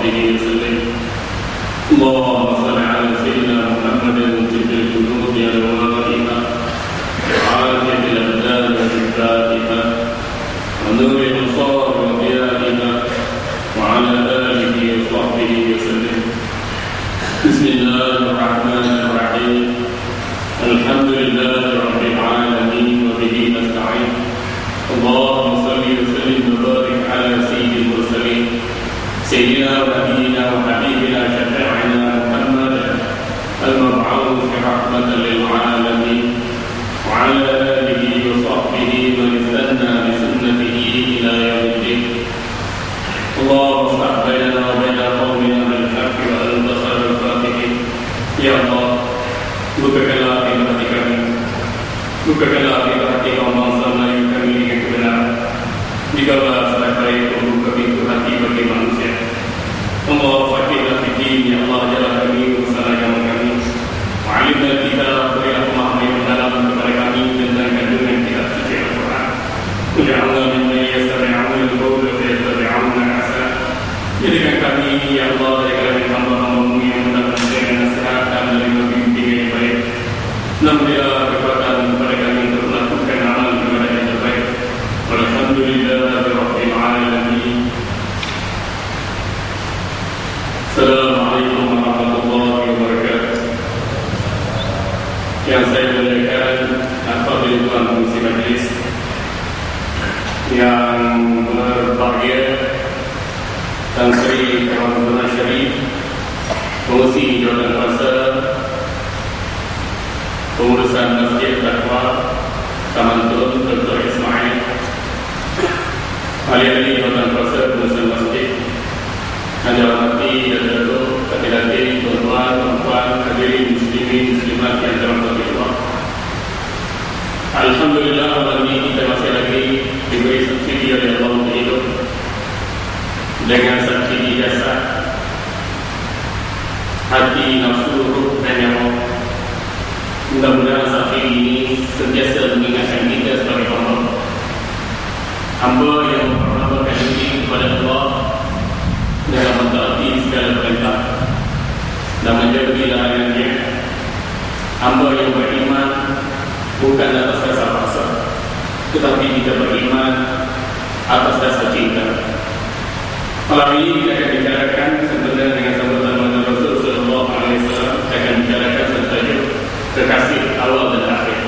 وصحبه وسلم اللهم صل Pembangunan masjid bahwa Taman Turun Dr. Ismail Maliali Malam ini kita akan bicarakan sebenarnya dengan Nabi Rasul Sallallahu Alaihi Wasallam kita akan bicarakan tentang kekasih awal dan akhir.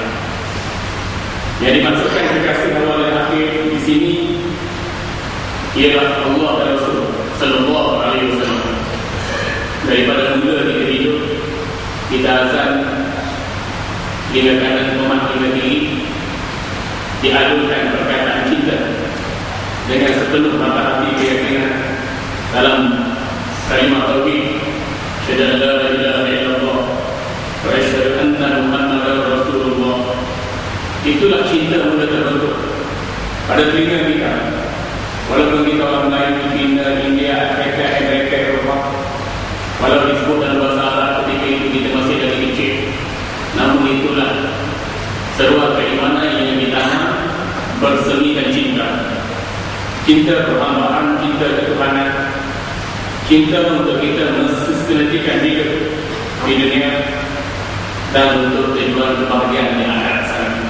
Yang dimaksudkan kekasih awal dan akhir di sini ialah Allah dan Rasul Sallallahu Alaihi Wasallam. Daripada mula kita hidup, kita azan dengan keadaan memahami diri, diadukan perkataan cinta dengan sepenuh mata hati dalam kalimat tauhid. Syahadat la ilaha illallah wa asyhadu anna muhammadar rasulullah. Itulah cinta mula terbentuk pada telinga kita. Walaupun kita orang Melayu China India Afrika Amerika Eropah walau disebut dalam bahasa Arab ketika itu kita masih lagi kecil. Namun itulah seruan keimanan yang ditanam bersemi dan cinta. Cinta perhambaan, cinta ketuhanan cinta untuk kita mensistematikan hidup di dunia dan untuk tujuan kebahagiaan di akhirat sana.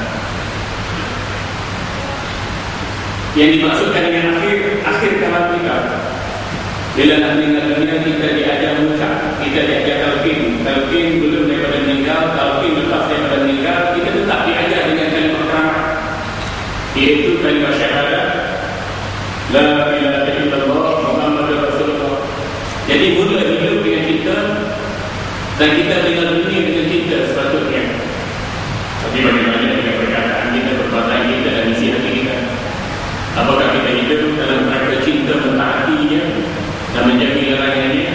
Yang dimaksudkan dengan akhir akhir kalam kita bila nak meninggal dunia kita diajar mengucap kita diajar talqin talqin belum daripada meninggal talqin lepas daripada meninggal kita tetap diajar dengan kalimat terang Iaitu kalimat syahadat la ilaha Dan kita tinggal dunia dengan cinta sepatutnya. Tapi bagaimana dengan perkataan kita, perbuatan kita dan isi hati kita? Apakah kita hidup dalam rangka cinta mentaatinya Dan menjaga larangannya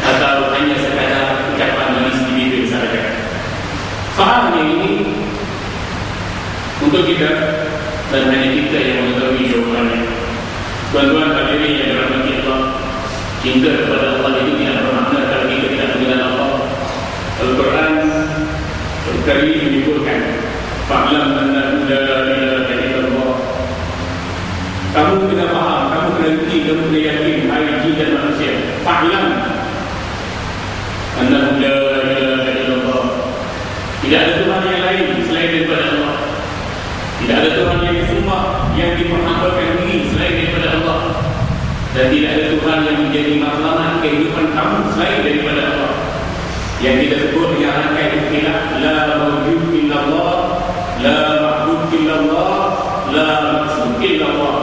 Atau hanya sekadar ucapan manis di sahaja? Soalnya ini Untuk kita Dan hanya kita yang mengetahui jawabannya Tuan-tuan hadirin yang dirahmati Allah Cinta kepada Allah itu tidak bermakna kalau kita tidak mengenal Allah Al-Quran Al-Karim menyebutkan Fa'lam anna la ilaha illallah. Kamu kena faham, kamu kena reti, kamu kena yakin Hai jin dan manusia. Fa'lam Anna la ilaha illallah. Tidak ada Tuhan yang lain selain daripada Allah. Tidak ada Tuhan yang disembah Yang diperhambakan diri selain daripada Allah. Dan tidak ada Tuhan yang menjadi matlamat kehidupan kamu selain daripada Allah yang kita sebut rangkai istilah la mawjud illallah la ma'bud illallah la maksud illallah.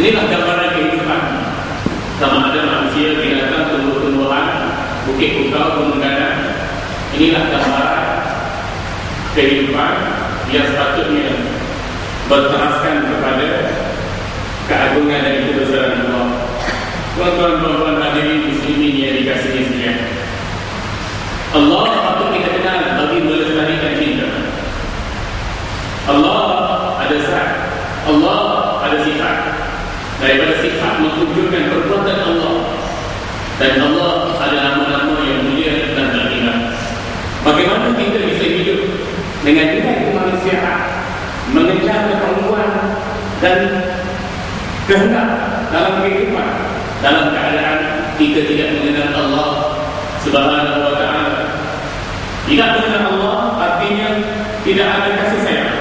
Inilah gambaran kehidupan. Sama ada manusia binatang tumbuh-tumbuhan bukit gunung gadang inilah gambaran kehidupan yang sepatutnya berteraskan kepada keagungan dan kebesaran Allah. Tuan-tuan, tuan-tuan hadirin muslimin yang dikasihi sekalian. Allah patut kita kenal bagi melestarikan cinta. Allah ada zat, Allah ada sifat. Daripada sifat menunjukkan perbuatan Allah dan Allah ada nama-nama yang mulia dan terhina. Bagaimana kita bisa hidup dengan nilai kemanusiaan, mengejar keperluan dan kehendak dalam kehidupan dalam keadaan kita tidak mengenal Allah Subhanahu wa taala. Tidak mengenal Allah artinya tidak ada kasih sayang,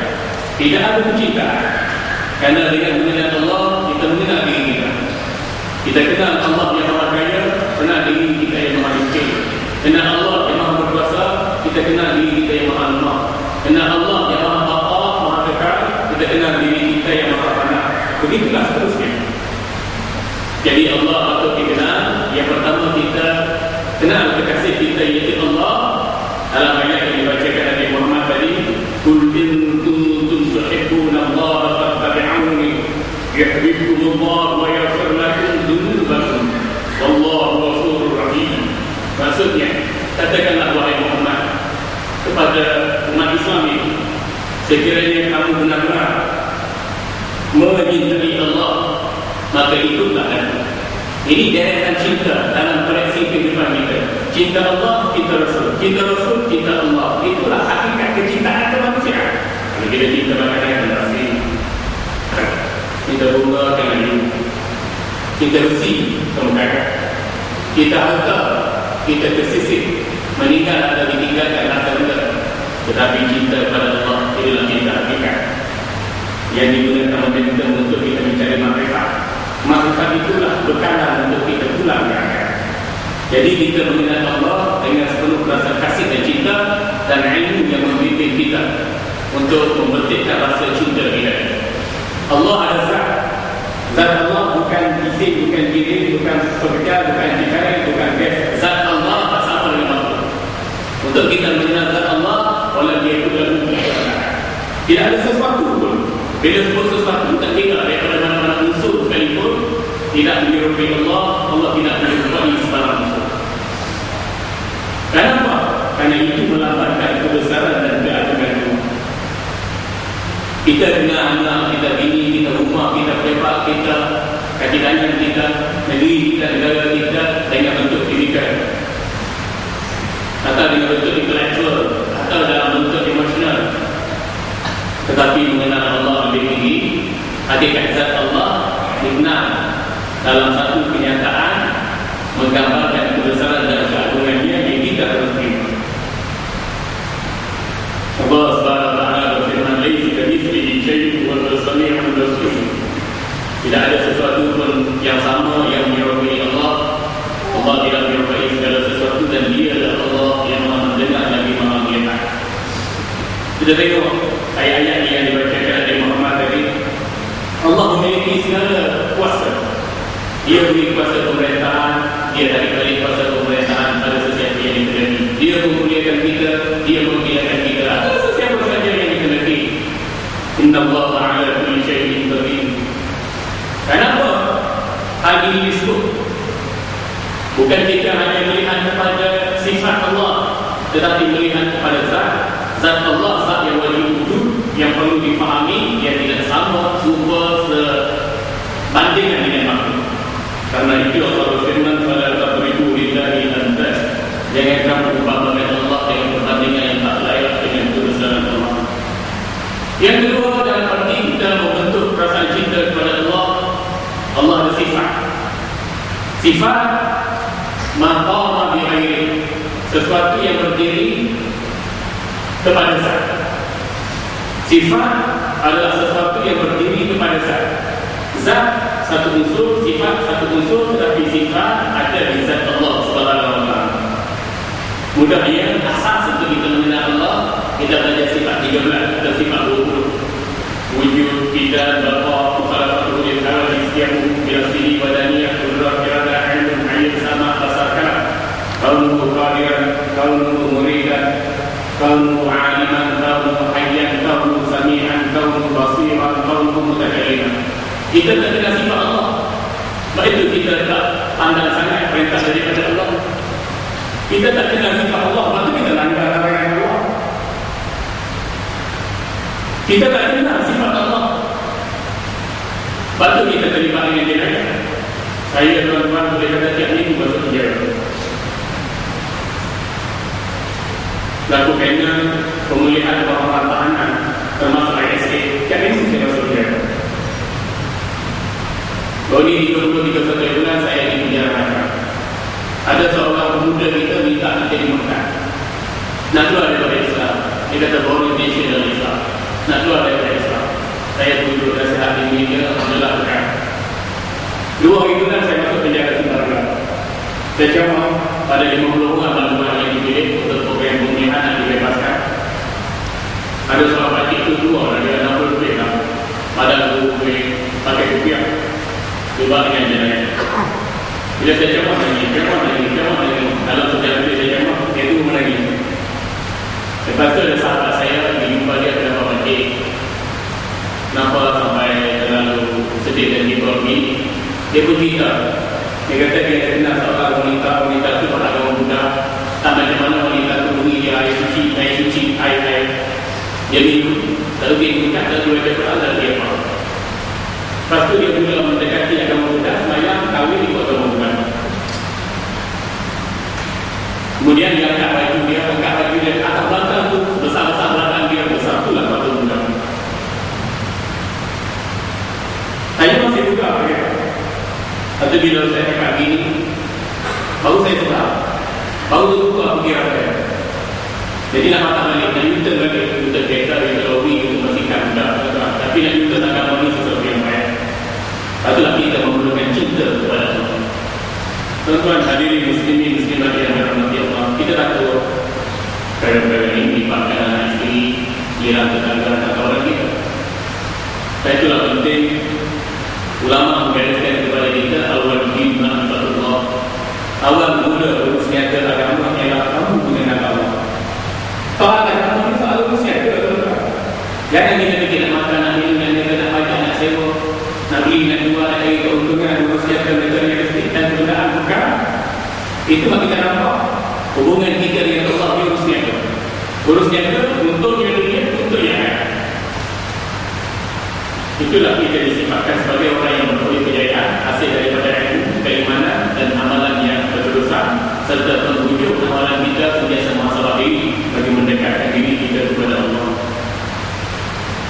tidak ada kecintaan. Karena dengan mengenal Allah kita mengenal diri kita. Kita kenal Allah yang Maha Kaya, kenal diri kita yang Maha Miskin. Kenal Allah yang Maha Berkuasa, kita kenal diri kita yang Maha Lemah. Kenal Allah yang Maha Bapa, Maha Kekal, kita kenal diri kita yang Maha Panas. Begitulah seterusnya. Jadi Allah atau dikenal Yang pertama kita kenal kekasih kita iaitu Allah Dalam ayat yang dibacakan Nabi Muhammad tadi Kul in kuntum tuhibbuna Allah fattabi'uni yuhibbukum Allah wa yaghfir lakum dhunubakum wallahu ghafurur rahim. Maksudnya katakanlah wahai Muhammad kepada umat Islam ini sekiranya kamu benar-benar mencintai Allah maka ikutlah aku ini deretan cinta dalam koleksi kehidupan kita. Cinta Allah, cinta Rasul. Cinta Rasul, cinta Allah. Itulah hakikat kecintaan kemanusiaan. Kalau kita cinta makanan dan nasi cinta bunga dengan hidup cinta besi kemudian kita harta. Kita tersisih. Meninggal atau ditinggalkan rasa rendah tetapi cinta kepada Allah itulah cinta hakikat yang digunakan oleh kita untuk kita mencari makrifat. Makrifat itulah bekalan untuk kita pulang ke akhirat. Jadi kita mengenal Allah dengan sepenuh rasa kasih dan cinta dan ilmu yang membimbing kita untuk membetikkan rasa cinta kita. Allah ada zat. Zat Allah bukan isim, bukan diri, bukan pekerja, bukan jikari, bukan gas. Zat Allah tak sama dengan makhluk. Untuk kita mengenal zat Allah, oleh dia itu dalam Tidak ada sesuatu pun bila sebut sesuatu tak tidak menyerupai Allah, Allah tidak menyerupai sebarang unsur. Kenapa? Karena itu melambangkan kebesaran dan keagungan. Kita dengan anak, kita bini, kita rumah, kita pejabat, kita kaki tangan kita, negeri kita, negara kita dengan bentuk fisikal. Atau dengan bentuk intelektual, atau dalam bentuk emosional. Tetapi mengenal Allah lebih tinggi Hakikat zat Allah dalam satu kenyataan Menggambarkan kebesaran dan keagungannya Yang kita terima Allah SWT berfirman Laisi kamithlihi syai'un wa huwa samii'ul basir. Tidak ada sesuatu pun yang sama yang menyerupai Allah. Allah tidak menyerupai segala sesuatu dan dia adalah Allah yang maha mendengar lagi maha melihat. Kita tengok ayat-ayat yang dibacakan oleh Muhammad tadi Allah memiliki dia beri kuasa pemerintahan dia dari kali kuasa pemerintahan pada sesiapa yang dikenali dia memuliakan kita dia memuliakan kita. Pada sesiapa saja yang dikenali inna Allah ta'ala kuli syaitin berin kenapa hal ini disebut? Bukan kita hanya melihat kepada sifat Allah tetapi melihat kepada zat. Zat Allah zat yang wajib wujud yang perlu dipahami yang tidak sama sumber sebandingan Sifat Maqama bi'airi Sesuatu yang berdiri Kepada zat. Sifat adalah sesuatu yang berdiri kepada zat. Zat satu unsur, sifat satu unsur Tetapi sifat ada di zat Allah Subhanahu wa Mudahnya asas untuk kita mengenal Allah Kita belajar sifat 13 atau sifat 20 Wujud, tidak, bapa, kepala, wujud, awal, istiamu, bila sini, kudrat, kirada, ilmu, air, sama, basar, kalam Kaunuhu kaunuhu muridan Kaunuhu aliman, kaunuhu hayyan, kaunuhu sami'an, kaunuhu basiran, kaunuhu mutakaliman Kita tak kenal sifat Allah. Sebab itu kita tak pandang sangat perintah daripada Allah. Kita tak kenal sifat Allah, maka kita langgar larangan Allah. Kita tak kenal sifat Allah. Lepas kita terlibat dengan dia Saya tuan-tuan boleh kata tiap minggu masuk penjara Laku kena pemulihan orang tahanan Termasuk ISA Tiap minggu saya masuk penjara Baru ni di 23 bulan saya di penjara ada seorang pemuda kita minta kita di Mekah Nak keluar daripada Islam. Dia kata baru nation dalam Islam. Nak keluar daripada Islam. Saya duduk nasihat di media Alhamdulillah Mekah Dua hari itu saya masuk penjara Timbarga Saya cakap pada 50 orang Bantuan yang dipilih Untuk program pemulihan dan dibebaskan Ada seorang pakcik itu dua Dia 60 lebih lah Pada aku pakai rupiah Dengan jenayah bila saya jawab lagi, jawab lagi, jawab lagi Dalam sejarah bila saya jawab, dia tunggu lagi. Lepas tu ada sahabat saya Dia jumpa dia kenapa mati Kenapa sampai terlalu sedih dan dibor ni Dia pun cerita Dia kata dia kenal seorang wanita Wanita tu pada agama Buddha Tak macam mana wanita tu bunyi dia air suci Air suci, air air. Dia minum Lalu dia ingat dan dia dan dia faham Lepas tu dia mula Semayang ikut agama Buddha Kemudian dia angkat baju dia, angkat baju dia atas belakang tu besar-besar belakang dia besar tu lah batu Buddha Saya masih buka ya. Tapi bila saya cakap gini Baru saya sebab Baru tu buka saya. Jadi nak patah balik, nak U-turn balik U-turn kereta, U-turn lori, U-turn masikan Buddha Tapi nak U-turn agama ni sesuatu yang baik Itulah kita memerlukan cinta kepada Allah Tuan-tuan hadirin muslimin muslimat yang dirahmati Allah Kita tak tahu Perkara-perkara ini Dipakkan anak isteri Jiran tetangga dan kawan kita Dan itulah penting Ulama membereskan kepada kita Awal bin ma'afatullah Awal mula berusiaga agama Ialah kamu mengenal Allah Soal agama ini soal berusiaga Jangan kita fikir nak makan, nak minum, nak jaga, nak pajak, nak sewa Nak beli, nak jual, nak cari keuntungan Berusiaga, mereka dan penggunaan bukan itu bagi kita nampak hubungan kita dengan Allah urus niaga. Niaga untuk dunia untuk yang akan itulah kita disifatkan sebagai orang yang mempunyai kejayaan hasil daripada ilmu, keimanan dan amalan yang berterusan serta penghujung amalan kita sentiasa masalah diri bagi mendekatkan diri kita kepada Allah.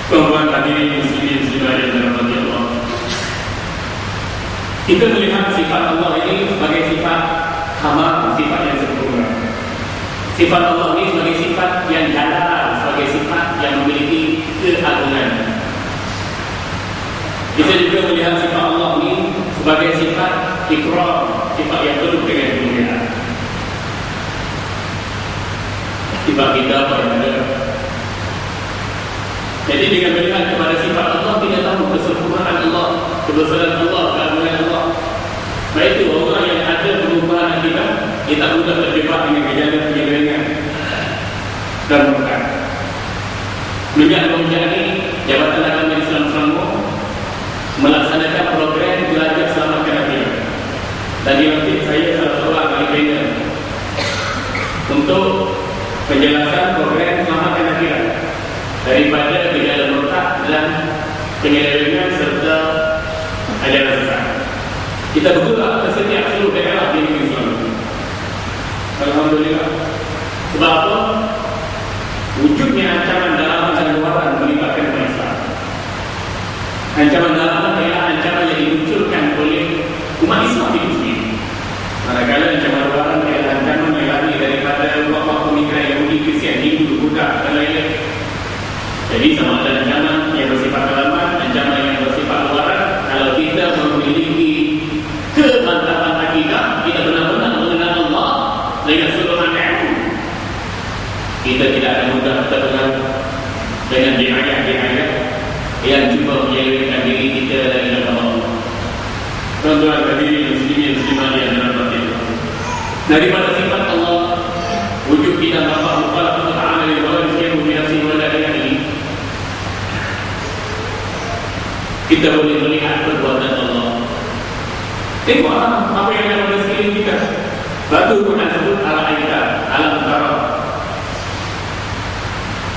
Tuan-tuan hadirin muslimin muslimat yang dirahmati Allah. Kita melihat sifat Allah ini sebagai sifat hama, sifat yang sempurna. Sifat Allah ini sebagai sifat yang jalan, sebagai sifat yang memiliki keagungan. Kita juga melihat sifat Allah ini sebagai sifat ikram, sifat yang penuh dengan kemuliaan. Sifat kita apa yang ada? Jadi dengan melihat kepada sifat Allah Kita tahu kesempurnaan Allah Kebesaran Allah, keagungan Allah Baik itu orang yang kita mudah terjebak dengan kejadian-kejadian dan bukan. Menjadi menjadi jabatan agama Islam Selangor melaksanakan program belajar selama karantina. Tadi nanti saya salah seorang agenda untuk penjelasan program selama karantina daripada gejala murtad dan penyelewengan serta ajaran sesat. Kita berdoa Alhamdulillah. Sebab apa? Wujudnya ancaman dalam dan luaran melibatkan Islam. Ancaman dalam adalah ancaman yang dimunculkan oleh umat Islam itu sendiri. Manakala ancaman luaran adalah ancaman yang lahir daripada kelompok pemikiran Yahudi, Kristian, Hindu, Buddha dan lain-lain. Jadi sama ada ancaman Kita tidak akan mudah terpengaruh dengan diayat-diayat yang cuba menyelewengkan diri kita dari dalam Allah. Tuan-tuan hadirin muslimin muslimat yang dirahmati Allah. Daripada sifat Allah, wujud kita Bapa Mukhtalaf Ta'ala yang berwajib menjadi wala ini kita boleh melihat perbuatan Allah. Tengok apa yang ada pada sekeliling kita. Batu pun sebut ala aita, ala utara.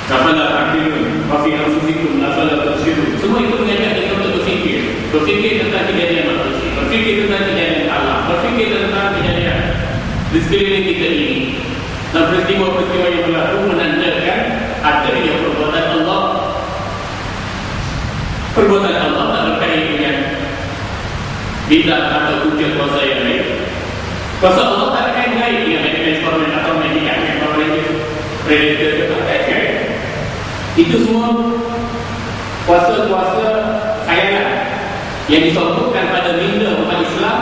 Kafala akilun, wafi anfusikum, afala tafsirun. Semua itu mengajak kita untuk berfikir. Berfikir tentang kejadian manusia. Berfikir tentang kejadian alam. Berfikir tentang kejadian di sekeliling kita ini. Dan peristiwa-peristiwa yang berlaku menandakan adanya perbuatan Allah perbuatan Allah tak berkait dengan bid'ah atau hujah kuasa yang lain. Kuasa Allah tak ada kait dengan atau medikan yang Power Rangers, Predator ke tak ada kait. Itu semua kuasa-kuasa khayalan yang disombongkan pada minda umat Islam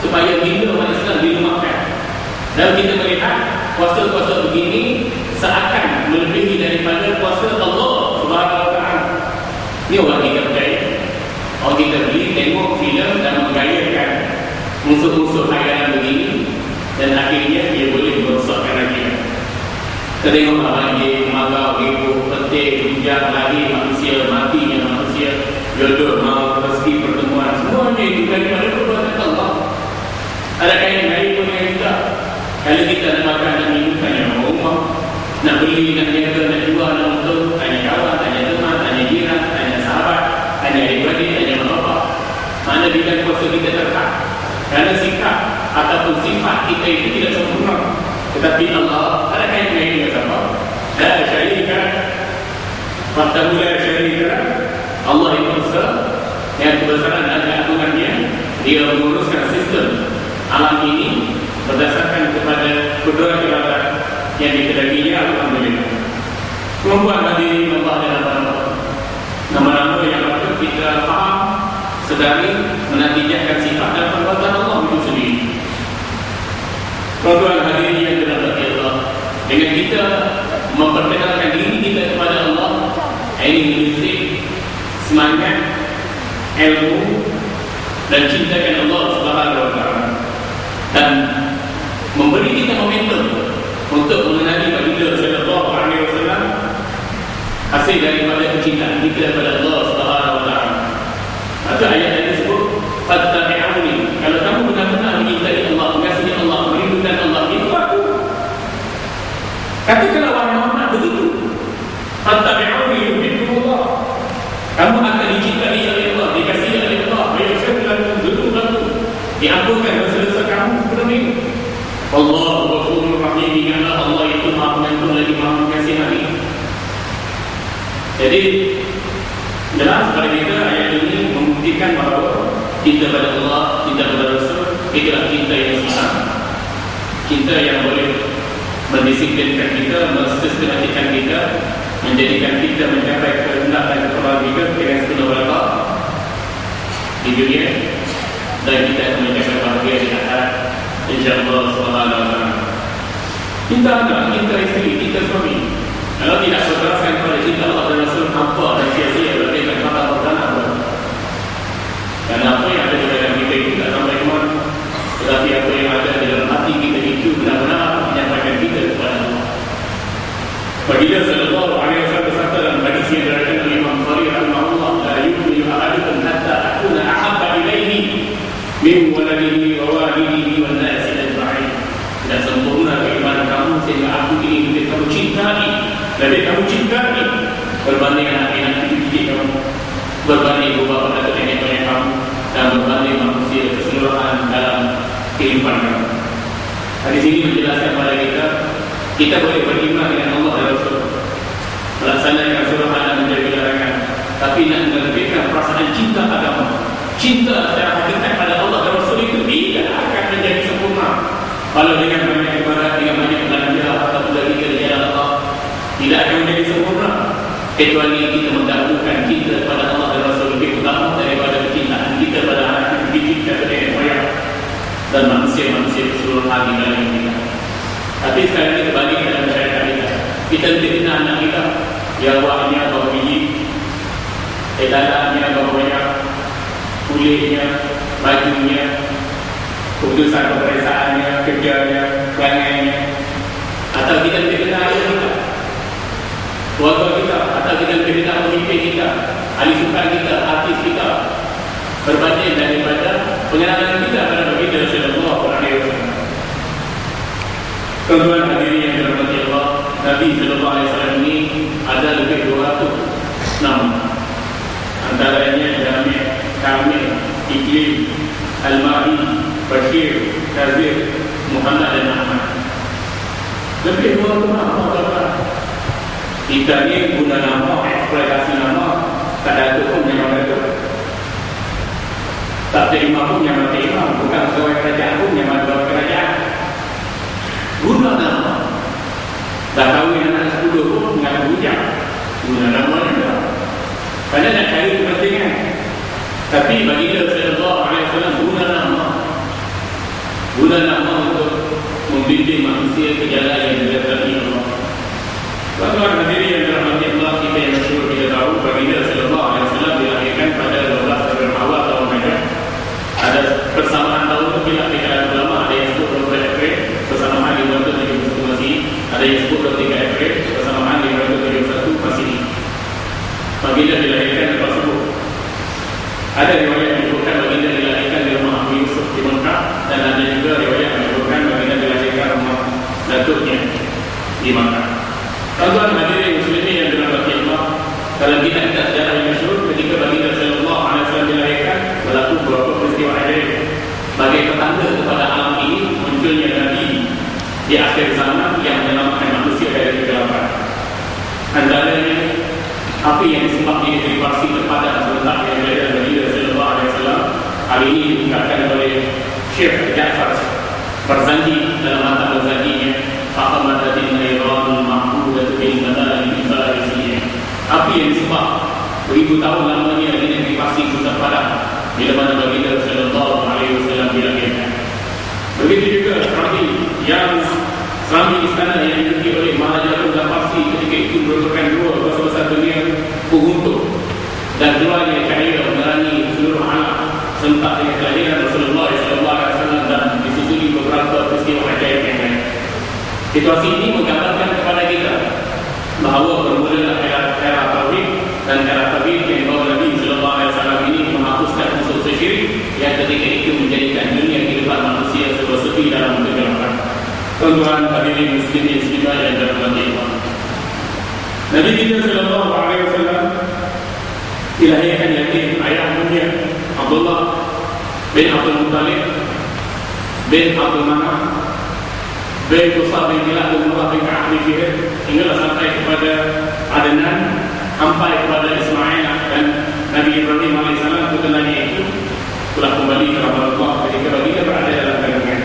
supaya minda umat Islam dilemahkan. Dan kita kuasa-kuasa begini seakan melebihi daripada kuasa Allah Subhanahu wa. Ini orang kita percaya. Orang kita beli, tengok filem dan menggayakan Musuh-musuh khayalan begini Dan akhirnya dia boleh merosakkan lagi. Kita tengok lagi Magau, ibu, petik, hujang, lari manusia Matinya manusia Jodoh, mau, rezeki, pertemuan Semuanya itu daripada perbuatan Allah. Ada kain lain pun yang kita Kalau kita nak makan dan minum Tanya rumah Nak beli, nak jaga, nak jual, nak untuk Tanya kawan, tanya teman, tanya jiran Tanya sahabat, tanya adik-adik, tanya bapak Mana bila kuasa kita terkak Kerana sikap ataupun sifat kita itu tidak sempurna. Tetapi Allah ada kain lain dengan siapa? Dah syarikat Fakta mula syarikat Allah yang besar Yang kebesaran dan keagungannya Dia menguruskan sistem. Alam ini Berdasarkan kepada kudrat kiradat Yang dikedaginya Alhamdulillah Kemampuan hadirin Allah dan Allah Nama-nama yang patut kita faham Sedari menatijahkan sifat dan perbuatan Allah itu sendiri. Tuan-tuan hadirin yang dirahmati Allah Dengan kita memperkenalkan diri kita kepada Allah Ini mesti semangat ilmu dan cintakan Allah Subhanahu wa taala dan memberi kita momentum untuk mengenali baginda sallallahu alaihi wasallam daripada kecintaan kita kepada Allah Subhanahu wa taala. Maka ayat yang disebut fattabi'uni. Kalau kamu benar-benar mencintai Allah, mengasihi Allah, merindukan Allah, itu aku. Katakanlah wahai Muhammad begitu. Fattabi'uni yuhibbukumullah. Kamu akan dicintai oleh Allah, dikasihi oleh Allah, yaghfir lakum dzunubakum. Diampunkan dosa-dosa kamu sebelum ini. Allah Ghafurur Rahim ingatlah Allah itu Maha Pengampun lagi Maha Mengasihi. Jadi jelas pada kita ayat ini membuktikan bahawa cinta pada Allah, cinta pada Rasul, itulah cinta yang susah. Cinta yang boleh mendisiplinkan kita, mensistematikan kita, menjadikan kita mencapai kehendak dan keperluan kita dengan sepenuh Allah di dunia. Dan kita akan mencapai bahagia di akhirat. Insyaallah. Cinta anak, cinta isteri, cinta suami. Kalau tidak berteraskan kepada cinta Allah dan Rasul Hampa dan sia-sia Berdekat mata bertanah Karena apa yang ada di dalam kita itu Tak sampai ke mana Tetapi apa yang ada di dalam hati kita itu Benar-benar menyampaikan kita kepada Allah Baginda sallallahu alaihi wasallam bersabda dalam hadis yang diriwayatkan oleh Imam Bukhari rahimahullah la yu'minu ahadukum hatta akuna ahabba ilayhi min waladihi wa walidihi wan nasi ajma'in. Tidak sempurna keimanan kamu sehingga aku ini lebih kamu cinta cintai lebih kamu cintai berbanding anak-anak didik kamu berbanding ibu bapa dan nenek moyang kamu dan berbanding manusia keseluruhan dalam kehidupan kamu. Menjelaskan kepada kita kita boleh beriman dengan Allah dan Rasul. Melaksanakan surah dan menjaga larangan tapi nak menerbitkan perasaan cinta agama cinta secara hakikat pada Allah dan Rasul itu tidak akan menjadi sempurna. Kalau dengan banyak ibadat dengan banyak belanja atau lagi ke jalan Allah tidak akan menjadi sempurna. Kecuali kita mendahulukan cinta kepada Allah dan Rasul lebih utama daripada kecintaan kita pada anak kita dan nenek moyang dan manusia-manusia keseluruhan di dalam kita tapi sekarang ini kembali ke dalam syariat kita kita tidak anak kita. Yang buahnya bawa biji? Edalannya bawa banyak? Kulitnya bajunya keputusan pemeriksaannya kerjanya pelanggannya atau kita tidak kenal ayah kita keluarga kita atau kita tidak kenal pemimpin kita ahli sukan kita, artis kita. Berbanding daripada pengenalan kita pada baginda Rasulullah Tuan-tuan hadirin yang dirahmati Allah, Nabi sallallahu alaihi wasallam ini ada lebih 200 nama. Antaranya Jami, Kamil, Iklim, Al-Mahdi, Bashir, Kazir, Muhammad dan Ahmad. Lebih 200 nama. Kita ni guna nama, eksploitasi nama, tak ada tu pun yang tu. Tak terima pun yang terima, bukan pegawai kerajaan pun yang ada kerajaan guna nama dah kahwin anak sepuluh pun dengan hujah. Guna nama juga. Kerana nak cari kepentingan. Tapi bagi dia Rasulullah SAW guna nama guna nama untuk membimbing manusia ke jalan yang dilakukan Allah Tuan-tuan hadirin yang dirahmati Allah kita yang masyhur kita tahu bagi dia Rasulullah SAW dilahirkan pada 12 Februari awal tahun Hijrah ada persamaan tahun itu bila kita ulama ada yang sebut 12 April persamaan 571 Masih ada yang sebut 23 April persamaan 571 Masih baginda dilahirkan di subuh ada riwayat menyebutkan baginda dilahirkan di rumah Abu Yusuf di Mekah dan ada juga riwayat menyebutkan baginda dilahirkan rumah datuknya di Mekah. Tuan-tuan hadirin muslimin yang dirahmati Allah kalau kita tidak sejarah yang masyhur ketika baginda sallallahu alaihi dilahirkan berlaku beberapa peristiwa ajaib sebagai petanda kepada alam ini munculnya Nabi di akhir zaman yang menyelamatkan manusia dari kegelapan. Antaranya api yang disebab di negeri Parsi terpada sebentar yang berada dari Rasulullah SAW hari ini diungkapkan Syekh Ja'far berzanji dalam mata berzanjinya Fahamatin Nairan Mahmudat bin Madani bin Farisiyah api yang disebab beribu tahun lamanya di negeri Parsi terpada bila mana baginda Rasulullah SAW dilahirkan begitu juga Rabi yang Suami istana yang dimiliki oleh Maharaja Tunggal Parsi ketika itu merupakan dua besar dunia penguntuk dan keluarnya cahaya menerangi seluruh alam sempat dengan kelahiran Rasulullah SAW dan disusuli beberapa peristiwa ajaib yang lain. Situasi ini menggambarkan kepada kita bahawa bermula era era tauhid dan era tauhid yang dibawa Nabi SAW ini menghapuskan unsur syirik yang ketika itu menjadikan dunia kehidupan manusia sebuah sepi dalam kegelapan. Tuan-tuan hadirin muslimin muslimah yang dirahmati Allah. Nabi kita sallallahu alaihi wasallam dilahirkan yatim ayah dunia Abdullah bin Abdul Muttalib bin Abdul Bin Qusab bin Kilab bin bin Fihir hinggalah sampai kepada Adnan sampai kepada Ismail dan Nabi Ibrahim AS putranya itu telah kembali ke Allah ketika baginda berada dalam kandungan.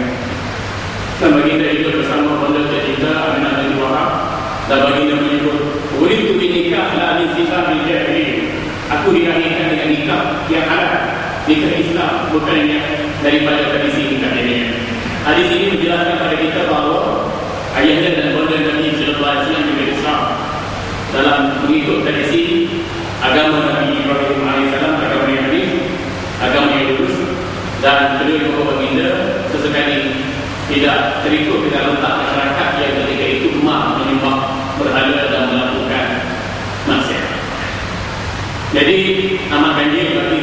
Dan baginda itu bersama benda tercinta Aminah bin Wahab dan baginda menyebut Uridu bin nikah la bin jahili Aku dilahirkan dengan nikah yang ada Nikah Islam bukannya daripada tradisi nikah Hadis ini menjelaskan kepada kita bahawa Ayahnya dan benda Nabi Sallallahu Alaihi Wasallam juga Islam Dalam mengikut tradisi Agama Nabi Ibrahim AS Agama yang hadis Agama yang lurus Dan kedua ibu baginda Sesekali tidak terikut dengan letak masyarakat yang ketika itu gemar menyembah berhala dan melakukan maksiat. Jadi amat ganjil bagi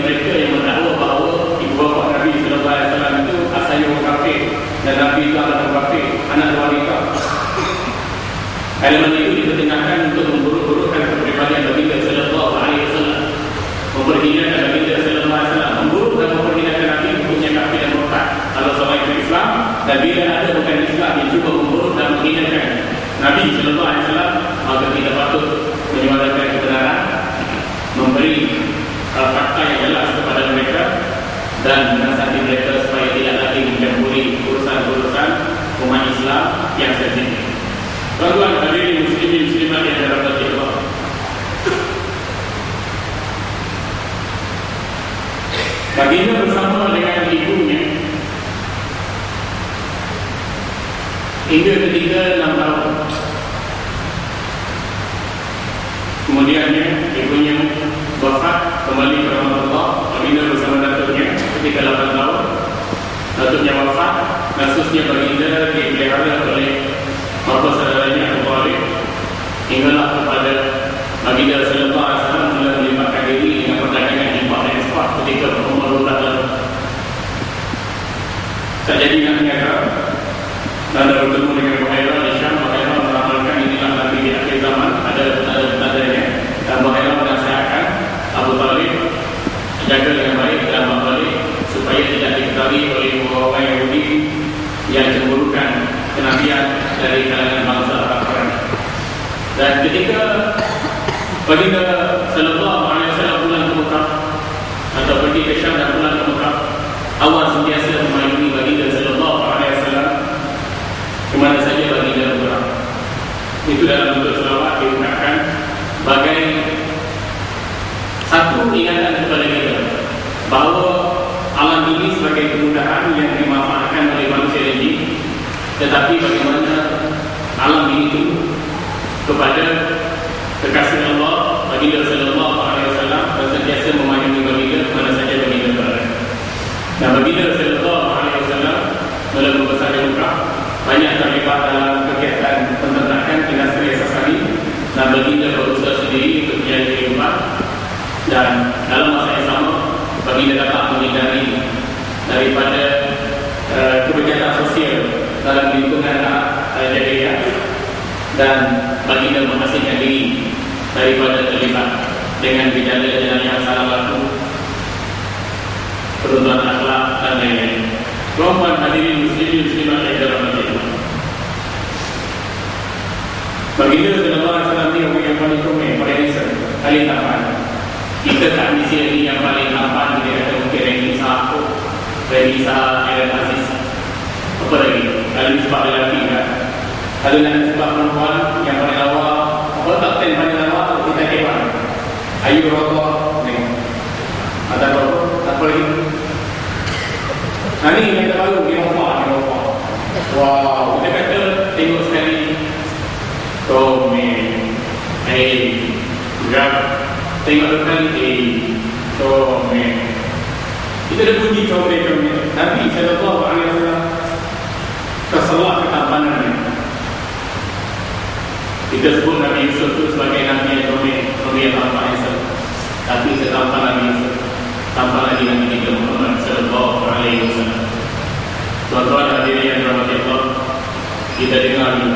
Nabi itu adalah kafir, anak wanita. Elemen itu tindakan untuk memburuk-burukkan kepribadian baginda sallallahu alaihi wasallam. Memperhinakan baginda sallallahu alaihi wasallam, memburuk dan memperhinakan Nabi hukumnya kafir dan murtad. Kalau seorang itu Islam dan bila ada bukan Islam yang cuba memburuk dan menghinakan Nabi sallallahu alaihi wasallam, Amen. Baginda sallallahu alaihi wasallam pulang ke Mekah atau pergi ke Syam dan pulang ke Mekah, awal sentiasa memayungi baginda sallallahu alaihi wasallam? Ke mana saja baginda bergerak. Itu dalam bentuk selawat diungkapkan bagai satu ingatan kepada kita bahawa alam ini sebagai kemudahan yang dimanfaatkan oleh manusia ini tetapi bagaimana alam ini itu kepada kekasih Allah baginda sallallahu alaihi wasallam sentiasa memayungi baginda mana saja baginda berada dan baginda sallallahu alaihi wasallam dalam besar Mekah banyak terlibat dalam kegiatan penternakan industri Sasani dan baginda berusaha sendiri untuk menjadi kehidupan dan dalam masa yang sama baginda dapat menghindari daripada uh, kebijakan sosial dalam lingkungan uh, jadinya dan baginda menghasilkan diri daripada terlibat dengan gejala-gejala yang salah laku peruntuhan akhlak dan lain-lain Tuan-tuan hadirin muslimin muslimat yang dirahmati Allah. Baginda wasallam ni orang yang paling komel, paling handsome, paling tampan. Kita tak di sini yang paling tampan dia kata mungkin Renisa aku, Renisa Aaron Aziz. Apa lagi? Kalau sebab lelaki? Kalau nak sebab perempuan yang paling lawa, apa tak ten paling lawa kita kewan. Ayu rokok ni. Ada apa? Apa lagi? Nah ni kita baru dia apa? Dia apa? Wow, kita kata tengok sekali. Man, hey, grab, tengok depan hey, man. Kita ada bunyi comel-comel. Nabi wasallam kesalah ketampanan dia. Kita sebut Nabi Yusuf itu sebagai Nabi yang Nabi yang tampak handsome. Tapi setampak Nabi Yusuf, tampak lagi Nabi kita Muhammad sallallahu alaihi wasallam. Tuan-tuan hadirin yang dirahmati Allah, kita dengar.